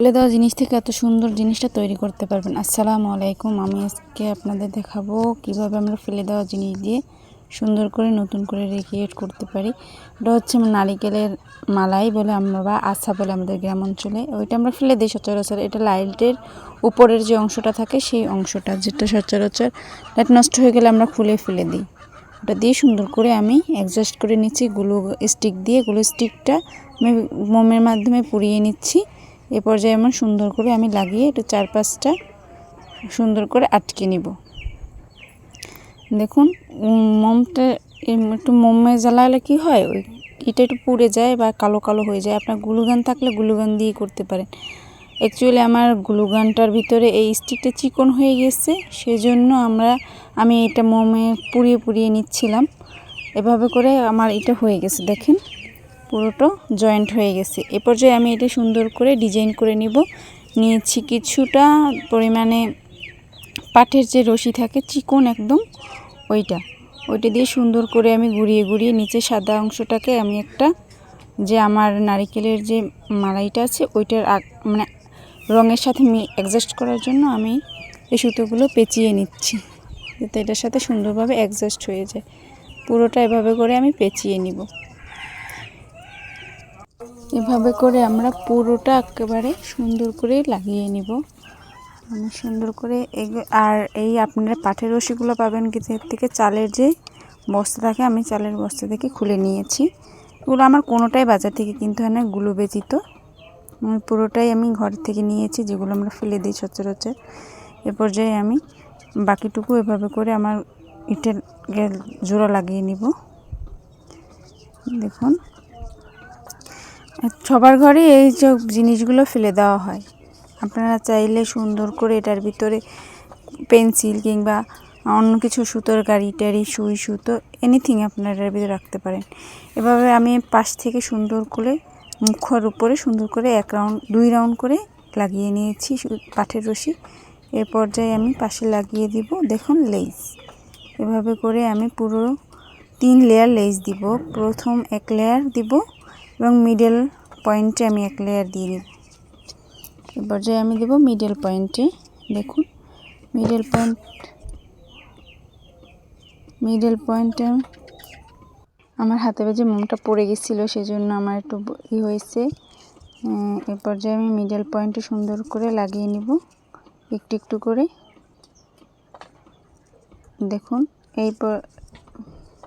ফেলে দেওয়া জিনিস থেকে এত সুন্দর জিনিসটা তৈরি করতে পারবেন। আসসালামু আলাইকুম। আমি আজকে আপনাদের দেখাবো কীভাবে আমরা ফেলে দেওয়া জিনিস দিয়ে সুন্দর করে নতুন করে রিক্রিয়েট করতে পারি। এটা হচ্ছে নারিকেলের মালাই বলে আমরা বা আশা বলে আমাদের গ্রাম অঞ্চলে। ওইটা আমরা ফেলে দিই সচরাচর। এটা লাইটের উপরের যে অংশটা থাকে সেই অংশটা যেটা সচরাচর লাইট নষ্ট হয়ে গেলে আমরা খুলে ফেলে দিই। ওটা দিয়ে সুন্দর করে আমি অ্যাডজাস্ট করে নিচ্ছি। গ্লু স্টিক দিয়ে গ্লু স্টিকটা আমি মোমের মাধ্যমে পুড়িয়ে নিচ্ছি। এ পর্যায়ে এমন সুন্দর করে আমি লাগিয়ে একটু চার পাঁচটা সুন্দর করে আটকে নিব। দেখুন মোমটা একটু মোমে জ্বালালে কি হয়? ওই এটা একটু পুড়ে যায় বা কালো কালো হয়ে যায়। আপনার গ্লুগান থাকলে গ্লুগান দিয়ে করতে পারেন। অ্যাকচুয়ালি আমার গ্লুগানটার ভিতরে এই স্টিকটা চিকন হয়ে গেছে, সেজন্য আমরা, আমি এটা মোমে পুড়িয়ে পুড়িয়ে নিচ্ছিলাম। এভাবে করে আমার এটা হয়ে গেছে, দেখেন। পুরোটা জয়েন্ট হয়ে গেছে। এ পর্যায়ে আমি এটা সুন্দর করে ডিজাইন করে নিব। নিয়েছি কিছুটা পরিমাণে পাটের যে রশি থাকে, চিকন একদম, ওইটা। ওইটা দিয়ে সুন্দর করে আমি গুড়িয়ে গুড়িয়ে নিচে সাদা অংশটাকে আমি একটা যে আমার নারিকেলের যে মালাইটা আছে, ওইটার মানে রঙের সাথে মি অ্যাডজাস্ট করার জন্য আমি এই সুতোগুলো পেঁচিয়ে নিচ্ছি। যাতে এটার সাথে সুন্দরভাবে অ্যাডজাস্ট হয়ে যায়। পুরোটা এভাবে করে আমি পেঁচিয়ে নিব। এভাবে করে আমরা পুরোটা একেবারে সুন্দর করে লাগিয়ে নিব। মানে সুন্দর করে আর এই আপনারা পাঠের রশিগুলো পাবেন কি থেকে চালের যে বস্তা থাকে, আমি চালের বস্তা থেকে খুলে নিয়েছি। এগুলো আমার কোনোটাই বাজার থেকে কিনতে হয় না, গুলো বেচিত আমি পুরোটাই আমি ঘর থেকে নিয়েছি, যেগুলো আমরা ফেলে দিই সচরাচর। এ পর্যায়ে আমি বাকিটুকু এভাবে করে আমার ইটের জোড়া লাগিয়ে নিব। দেখুন। সবার ঘরে এই সব জিনিসগুলো ফেলে দেওয়া হয়। আপনারা চাইলে সুন্দর করে এটার ভিতরে পেন্সিল কিংবা অন্য কিছু সুতোর গাড়ি টাড়ি, সুই, সুতো এনিথিং আপনারা এটার ভিতরে রাখতে পারেন। এভাবে আমি পাশ থেকে সুন্দর করে, মুখর উপরে সুন্দর করে এক রাউন্ড, দুই রাউন্ড করে লাগিয়ে নিয়েছি পাঠের রশি। এ পর্যায়ে আমি পাশে লাগিয়ে দিব, দেখুন লেস এভাবে করে আমি পুরো তিন লেয়ার লেস দিব। প্রথম এক লেয়ার দিব। এবং মিডল পয়েন্টে আমি এক লেয়ার দিয়ে নিব এ পর্যায়ে আমি দেব মিডল পয়েন্টে দেখুন মিডল পয়েন্ট মিডল পয়েন্টে আমার হাতে বেজে মোমটা পড়ে গেছিল, সেজন্য আমার একটু ই হয়েছে। এ পর্যায়ে আমি মিডল পয়েন্টে সুন্দর করে লাগিয়ে নিব, একটু একটু করে। দেখুন, এই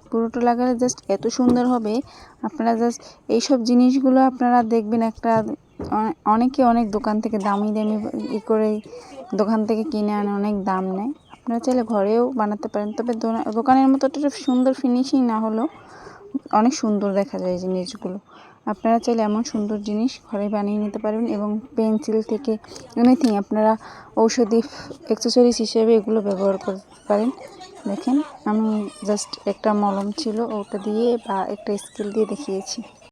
পুরোটা লাগালে জাস্ট এত সুন্দর হবে। আপনারা জাস্ট এইসব জিনিসগুলো আপনারা দেখবেন একটা অনেকে অনেক দোকান থেকে দামি দামি ই করে দোকান থেকে কিনে আনে, অনেক দাম নেয়। আপনারা চাইলে ঘরেও বানাতে পারেন, তবে দোকানের মতো একটা সুন্দর ফিনিশিং না হলেও অনেক সুন্দর দেখা যায় জিনিসগুলো। আপনারা চাইলে এমন সুন্দর জিনিস ঘরে বানিয়ে নিতে পারবেন এবং পেন্সিল থেকে এনিথিং আপনারা ঔষধি অ্যাক্সেসরিজ হিসেবে এগুলো ব্যবহার করতে পারেন। দেখেন, আমি জাস্ট একটা মলম ছিল, ওটা দিয়ে বা একটা স্কেল দিয়ে দেখিয়েছি।